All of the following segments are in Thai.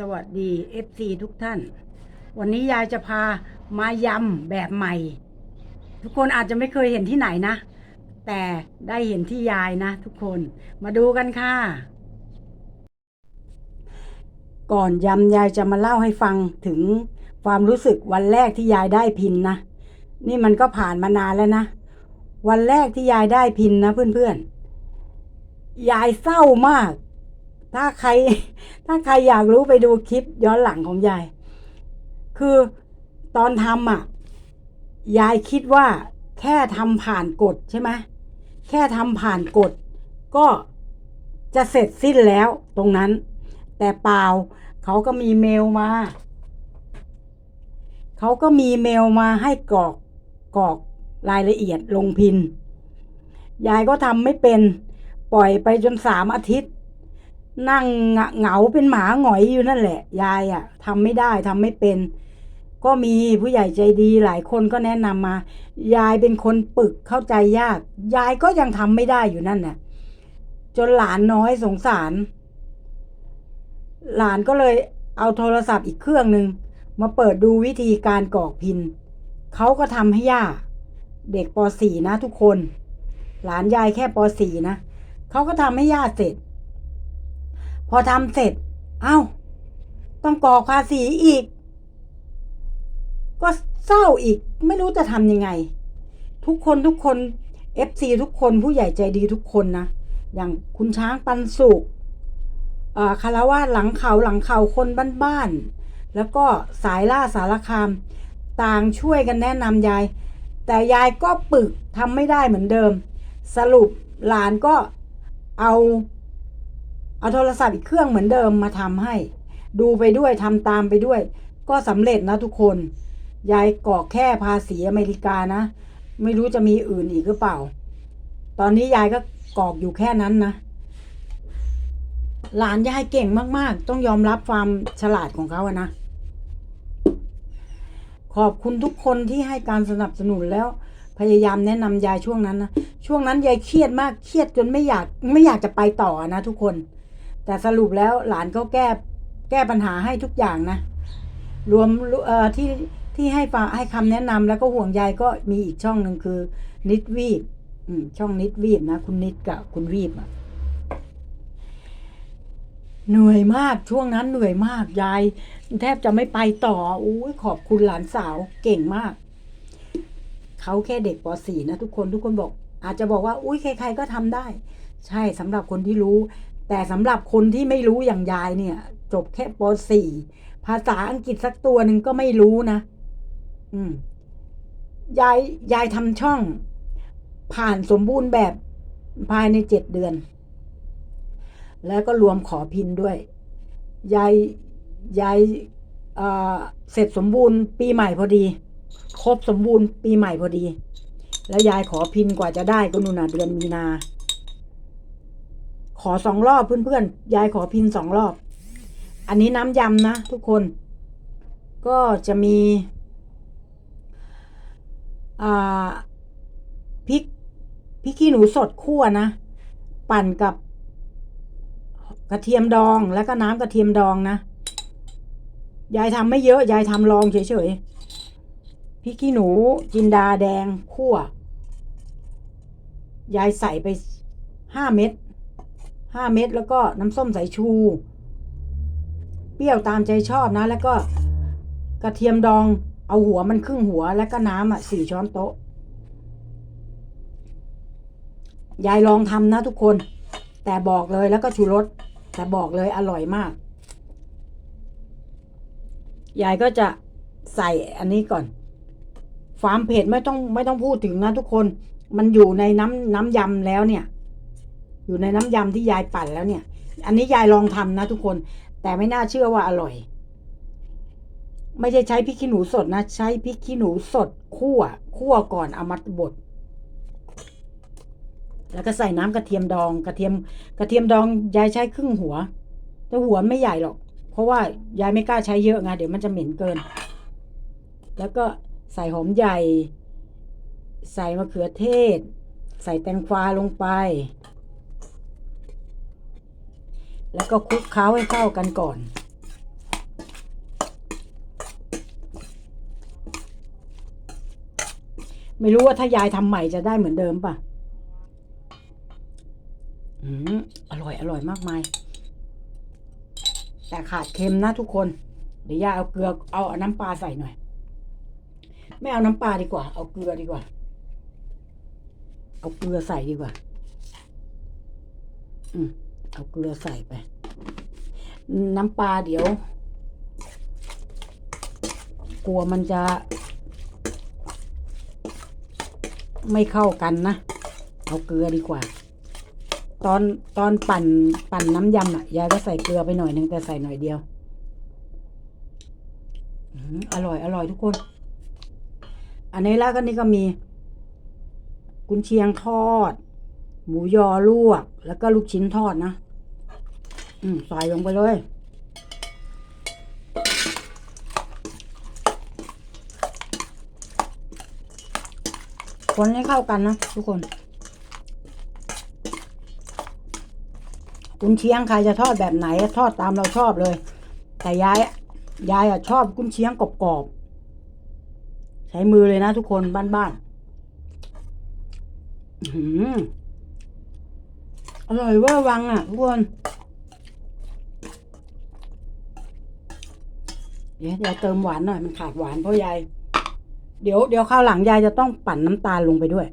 สวัสดี FC ทุกท่าน วันนี้ยายจะพามายำแบบใหม่ ทุกคนอาจจะไม่เคยเห็นที่ไหนนะ แต่ได้เห็นที่ยายนะ ทุกคนมาดูกันค่ะ ก่อนยำยายจะมาเล่าให้ฟังถึงความรู้สึกวันแรกที่ยายได้พินนะ นี่มันก็ผ่านมานานแล้วนะ วันแรกที่ยายได้พินนะเพื่อนๆยายเศร้ามาก ถ้าใคร ถ้าใครอยากรู้ไปดูคลิปย้อนหลังของยาย คือตอนทำอะ ยายคิดว่าแค่ทำผ่านกฎใช่ไหมแค่ทำผ่านกฎก็จะเสร็จสิ้นแล้วตรงนั้น แต่เปล่าเขาก็มีเมลมาเขาก็มีเมลมาให้กรอกกรอกรายละเอียดลงพิน ยายก็ทำไม่เป็น ปล่อยไปจนสามอาทิตย์ นั่งเหงาเป็นหมาหงอยอยู่นั่นแหละ ยายอะทำไม่ได้ทำไม่เป็น ก็มีผู้ใหญ่ใจดีหลายคนก็แนะนำมา ยายเป็นคนปึกเข้าใจยาก ยายก็ยังทำไม่ได้อยู่นั่นน่ะ จนหลานน้อยสงสาร หลานก็เลยเอาโทรศัพท์อีกเครื่องหนึ่งมาเปิดดูวิธีการกรอกพิน เขาก็ทำให้ย่า เด็กป .4 นะทุกคน หลานยายแค่ป .4 นะเขาก็ทำให้ย่าเสร็จ อทำเสร็จ เอ้า ต้องกรอภาษีอีก ก็เศร้าอีก ไม่รู้จะทำยังไง ทุกคนทุกคน FC ทุกคนผู้ใหญ่ใจดีทุกคนนะ อย่างคุณช้างปันสุขอ่าคารวาหลังเขาหลังเขาคนบ้านๆ แล้วก็สายล่าสารคาม ต่างช่วยกันแนะนำยาย แต่ยายก็ปึกทำไม่ได้เหมือนเดิม สรุปหลานก็เอา เอาโทรศัพท์อีกเครื่องเหมือนเดิมมาทำให้ ดูไปด้วยทำตามไปด้วย ก็สำเร็จนะทุกคน ยายกอกแค่ภาษีอเมริกานะ ไม่รู้จะมีอื่นอีกหรือเปล่า ตอนนี้ยายก็กอกอยู่แค่นั้นนะหลานยายเก่งมาก ๆ ต้องยอมรับความฉลาดของเขาอะนะ ขอบคุณทุกคนที่ให้การสนับสนุนแล้ว พยายามแนะนำยายช่วงนั้นนะ ช่วงนั้นยายเครียดมาก เครียดจนไม่อยากไม่อยากจะไปต่อนะทุกคน แต่สรุปแล้วหลานก็แก้แก้ปัญหาให้ทุกอย่างนะ รวมเอ่อที่ที่ให้ฟังให้คำแนะนำแล้วก็ห่วงใยก็มีอีกช่องหนึ่งคือ นิดวีบช่องนิดวีบนะ คุณนิดกับคุณวีบอะเหนื่อยมากช่วงนั้นเหนื่อยมากยาย แทบจะไม่ไปต่ออุ้ยขอบคุณหลานสาวเก่งมาก เขาแค่เด็กป .4 นะทุกคนทุกคนบอก อาจจะบอกว่า อุ้ยใครๆก็ทำได้ ใช่สำหรับคนที่รู้ แต่สำหรับคนที่ไม่รู้อย่างยายเนี่ย จบแค่ป .4 ภาษาอังกฤษสักตัวหนึ่งก็ไม่รู้นะ อืม ยายยายทำช่อง ผ่านสมบูรณ์แบบภายในเจ็ดเดือน แล้วก็รวมขอพินด้วย ยายยายเเสร็จสมบูรณ์ปีใหม่พอดี ครบสมบูรณ์ปีใหม่พอดี แล้วยายขอพินกว่าจะได้ก็นู่นนะเดือนมีนา ขอสองรอบเพื่อนๆ ยายขอพินสองรอบ อันนี้น้ำยำนะทุกคน ก็จะมีพริกพริกขี้หนูสดคั่วนะ ปั่นกับกระเทียมดองแล้วก็น้ำกระเทียมดองนะ ยายทำไม่เยอะ ยายทำลองเฉยๆพริกขี้หนูจินดาแดงคั่วยายใส่ไปห้าเม็ด ห้าเม็ดแล้วก็น้ำส้มสายชู เปรี้ยวตามใจชอบนะ แล้วก็กระเทียมดองเอาหัวมันครึ่งหัวแล้วก็น้ำอะสี่ช้อนโต๊ะ ยายลองทำนะทุกคน แต่บอกเลยแล้วก็ชูรสแต่บอกเลยอร่อยมาก ยายก็จะใส่อันนี้ก่อนความเผ็ดไม่ต้องไม่ต้องพูดถึงนะทุกคน มันอยู่ในน้ำน้ำยำแล้วเนี่ย อยู่ในน้ำยำที่ยายปั่นแล้วเนี่ย อันนี้ยายลองทำนะทุกคน แต่ไม่น่าเชื่อว่าอร่อย ไม่ใช่ใช้พริกขี้หนูสดนะ ใช้พริกขี้หนูสดคั่วคั่วก่อนเอามาบดแล้วก็ใส่น้ำกระเทียมดอง กระเทียม กระเทียมดองยายใช้ครึ่งหัว แต่หัวไม่ใหญ่หรอก เพราะว่ายายไม่กล้าใช้เยอะไงเดี๋ยวมันจะเหม็นเกิน แล้วก็ใส่หอมใหญ่ ใส่มะเขือเทศ ใส่แตงกวาลงไป แล้วก็คลุกเคล้าให้เข้ากันก่อน ไม่รู้ว่าถ้ายายทำใหม่จะได้เหมือนเดิมป่ะ อืมอร่อย อร่อยมากมาย แต่ขาดเค็มนะทุกคน เดี๋ยวยายเอาเกลือ เอาน้ำปลาใส่หน่อย ไม่เอาน้ำปลาดีกว่า เอาเกลือดีกว่า เอาเกลือใส่ดีกว่า อืม เอาเกลือใส่ไป น้ำปลาเดี๋ยว กลัวมันจะ ไม่เข้ากันนะ เอาเกลือดีกว่า ตอนตอนปั่นปั่นน้ำยำอะยายก็ใส่เกลือไปหน่อยนึงแต่ใส่หน่อยเดียวอืมอร่อย อร่อยทุกคน อันนี้แล้วก็นี่ก็มี กุนเชียงทอด หมูยอลวก แล้วก็ลูกชิ้นทอดนะ อืมใส่ลงไปเลย คนให้เข้ากันนะทุกคนกุนเชียงใครจะทอดแบบไหน ทอดตามเราชอบเลย แต่ยายยายอะชอบกุนเชียงกรอบๆใช้มือเลยนะทุกคนบ้านๆอื้อหือร่อยเว่าวังอะทุกคน ดี๋ยวยายเติมหวานหน่อยมันขาดหวานเพราะยายเดี๋ยวเดี๋ยวข้าวหลังยายจะต้องปั่นน้ำตาลลงไปด้วย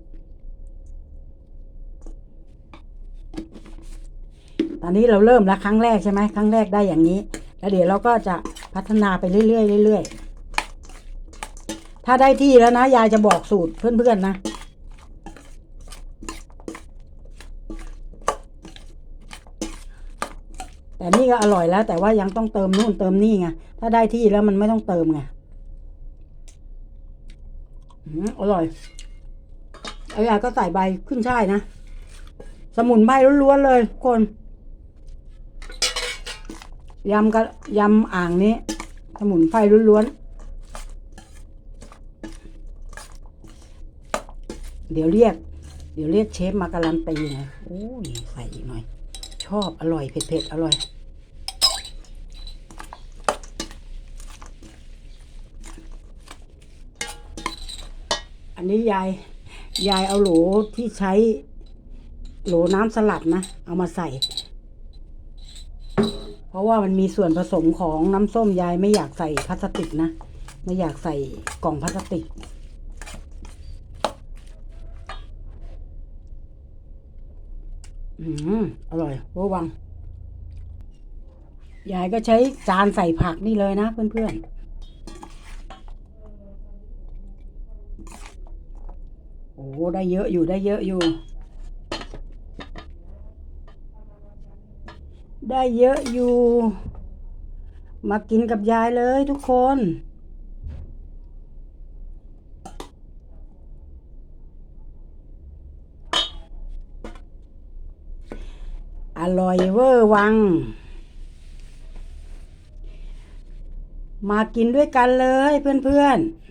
ตอนนี้เราเริ่มแล้วครั้งแรกใช่ไหมครั้งแรกได้อย่างนี้ แล้วเดี๋ยวเราก็จะพัฒนาไปเรื่อยๆเรื่อยๆถ้าได้ที่แล้วนะ ยายจะบอกสูตรเพื่อนๆนะ แต่นี่ก็อร่อยแล้ว แต่ว่ายังต้องเติมนู่นเติมนี่ไงถ้าได้ที่แล้วมันไม่ต้องเติมไงอร่อยไอ้ยาก็ใส่ใบขึ้นช่ายนะ สมุนไพรล้วนๆเลยทุกคนยำกับยำอ่างนี้ สมุนไพรล้วนๆเดี๋ยวเรียก เดี๋ยวเรียกเชฟมาการันตีนะโอ้ยใส่อีกหน่อย อบอร่อยเผ็ดๆ อร่อย อันนี้ยาย ยายเอาโหลที่ใช้โหลน้ำสลัดนะ เอามาใส่ เพราะว่ามันมีส่วนผสมของน้ำส้มยายไม่อยากใส่พลาสติกนะ ไม่อยากใส่กล่องพลาสติก อืมอร่อยเวอร์วัง ยายก็ใช้จานใส่ผักนี่เลยนะเพื่อนๆ โอ้ได้เยอะอยู่ได้เยอะอยู่ ได้เยอะอยู่ มากินกับยายเลยทุกคน อร่อยเวอร์วัง มากินด้วยกันเลยเพื่อนๆ